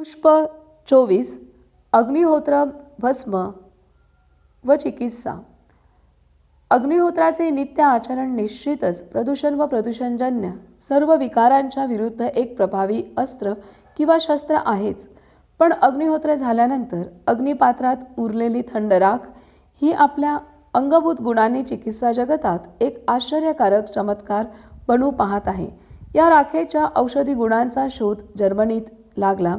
पुष्प चोवीस अग्निहोत्र भस्म व चिकित्सा. अग्निहोत्राचे नित्य आचरण निश्चितच प्रदूषण व प्रदूषणजन्य सर्व विकारांच्या विरुद्ध एक प्रभावी अस्त्र किंवा शस्त्र आहेच. पण अग्निहोत्र झाल्यानंतर अग्निपात्रात उरलेली थंड राख ही आपल्या अंगभूत गुणांनी चिकित्सा जगतात एक आश्चर्यकारक चमत्कार बनू पाहत आहे. या राखेच्या औषधी गुणांचा शोध जर्मनीत लागला.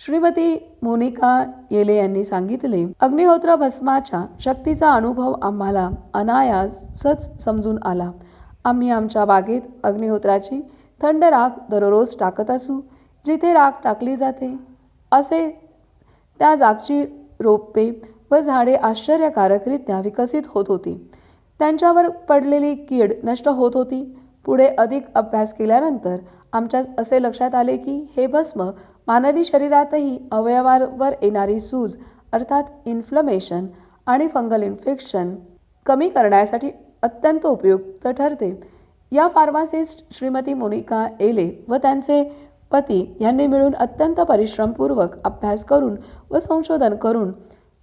श्रीमती मोनिका येले यांनी सांगितले अग्निहोत्र भस्माच्या शक्तीचा अनुभव आम्हाला अनायासच समजून आला. आम्ही आमच्या बागेत अग्निहोत्राची थंड राख दररोज टाकत असू जिथे राख टाकली जाते. असे त्या जागची रोपे व झाडे आश्चर्यकारकरित्या विकसित होत होती. त्यांच्यावर पडलेली कीड नष्ट होत होती. पुढे अधिक अभ्यास केल्यानंतर आमच्या असे लक्षात आले की हे भस्म मानवी शरीरातही अवयवावर येणारी सूज अर्थात इन्फ्लमेशन आणि फंगल इन्फेक्शन कमी करण्यासाठी अत्यंत उपयुक्त ठरते. या फार्मासिस्ट श्रीमती मोनिका एले व त्यांचे पती यांनी मिळून अत्यंत परिश्रमपूर्वक अभ्यास करून व संशोधन करून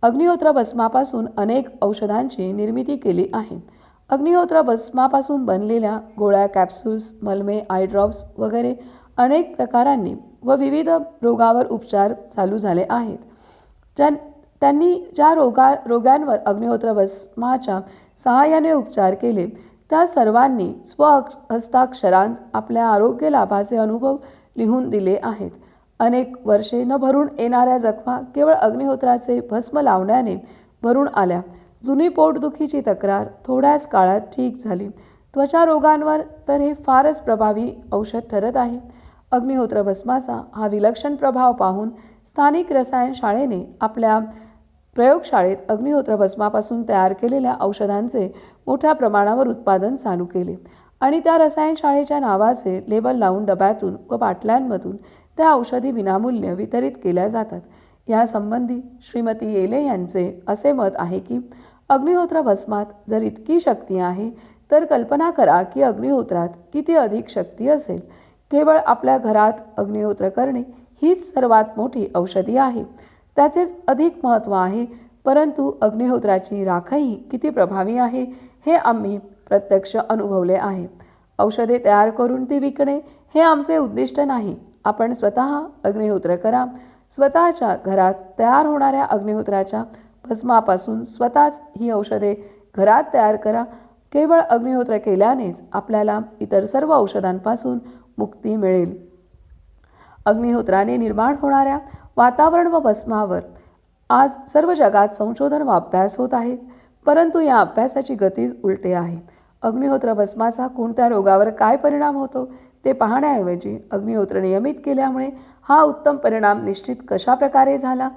अग्निहोत्र भस्मापासून अनेक औषधांची निर्मिती केली आहे. अग्निहोत्र भस्मापासून बनलेल्या गोळ्या कॅप्सूल्स मलमे आय ड्रॉप्स वगैरे अनेक प्रकारांनी व विविध रोगावर उपचार चालू झाले आहेत. ज्या त्यांनी ज्या रोगा रोगांवर अग्निहोत्र भस्माच्या सहाय्याने उपचार केले त्या सर्वांनी स्व हस्ताक्षरांत आपल्या आरोग्य लाभाचे अनुभव लिहून दिले आहेत. अनेक वर्षे न भरून येणाऱ्या जखमा केवळ अग्निहोत्राचे भस्म लावण्याने भरून आल्या. जुनी पोटदुखीची तक्रार थोड्याच काळात ठीक झाली. त्वचा रोगांवर तर हे फारच प्रभावी औषध ठरत आहे. अग्निहोत्र भस्माचा हा विलक्षण प्रभाव पाहून स्थानिक रसायन शाळेने आपल्या प्रयोगशाळेत अग्निहोत्र भस्मापासून तयार केलेल्या औषधांचे मोठ्या प्रमाणावर उत्पादन चालू केले आणि त्या रसायनशाळेच्या नावाचे लेबल लावून डब्यातून व बाटल्यांमधून त्या औषधी विनामूल्य वितरित केल्या जातात. यासंबंधी श्रीमती येले यांचे असे मत आहे की अग्निहोत्र भस्मात जर इतकी शक्ती आहे तर कल्पना करा की अग्निहोत्रात किती अधिक शक्ती असेल. केवळ आपल्या घरात अग्निहोत्र करणे हीच सर्वात मोठी औषधी आहे. त्याचेच अधिक महत्त्व आहे परंतु अग्निहोत्राची राखही किती प्रभावी आहे हे आम्ही प्रत्यक्ष अनुभवले आहे. औषधे तयार करून ती विकणे हे आमचे उद्दिष्ट नाही. आपण स्वतः अग्निहोत्र करा. स्वतःच्या घरात तयार होणाऱ्या अग्निहोत्राच्या भस्मापासून स्वतःच ही औषधे घरात तयार करा. केवळ अग्निहोत्र केल्यानेच आपल्याला इतर सर्व औषधांपासून मुक्ती मिळेल. अग्निहोत्राने निर्माण होणाऱ्या वातावरण व भस्मावर आज सर्व जगात संशोधन व अभ्यास होत आहेत परंतु या अभ्यासाची गतीच उलटे आहे. अग्निहोत्र भस्माचा कोणत्या रोगावर काय परिणाम होतो ते पाहण्याऐवजी अग्निहोत्र नियमित केल्यामुळे हा उत्तम परिणाम निश्चित कशा प्रकारे झाला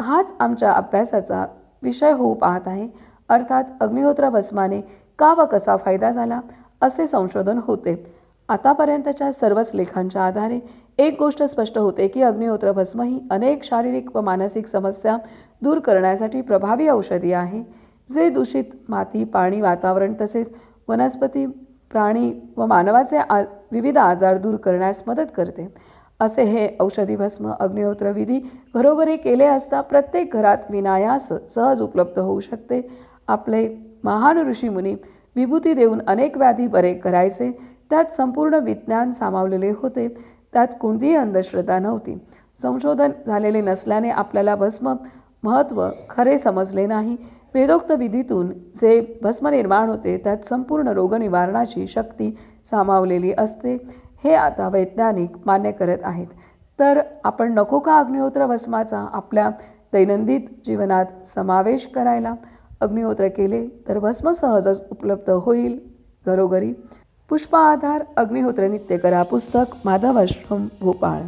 हाच आमच्या अभ्यासाचा विषय होऊ पाहत आहे. अर्थात अग्निहोत्र भस्माने का व कसा फायदा झाला असे संशोधन होते. आतापर्यंतच्या सर्वच लेखांच्या आधारे एक गोष्ट स्पष्ट होते की अग्निहोत्र भस्म ही अनेक शारीरिक व मानसिक समस्या दूर करण्यासाठी प्रभावी औषधी आहे जे दूषित माती पाणी वातावरण तसेच वनस्पती प्राणी व मानवाचे आ विविध आजार दूर करण्यास मदत करते. असे हे औषधी भस्म अग्निहोत्र विधी घरोघरी केले असता प्रत्येक घरात विनायास सहज उपलब्ध होऊ शकते. आपले महान ऋषीमुनी विभूती देऊन अनेक व्याधी बरे करायचे. त्यात संपूर्ण विज्ञान सामावलेले होते. त्यात कोणतीही अंधश्रद्धा नव्हती. संशोधन झालेले नसल्याने आपल्याला भस्म महत्त्व खरे समजले नाही. वेदोक्त विधीतून जे भस्म निर्माण होते त्यात संपूर्ण रोगनिवारणाची शक्ती सामावलेली असते. हे आता वैज्ञानिक मान्य करत आहेत. तर आपण नको का अग्निहोत्र भस्माचा आपल्या दैनंदिन जीवनात समावेश करायला? अग्निहोत्र केले तर भस्म सहजच उपलब्ध होईल. घरोघरी पुष्प आधार अग्निहोत्र नित्य करा पुस्तक माधवाश्रम भोपाळ.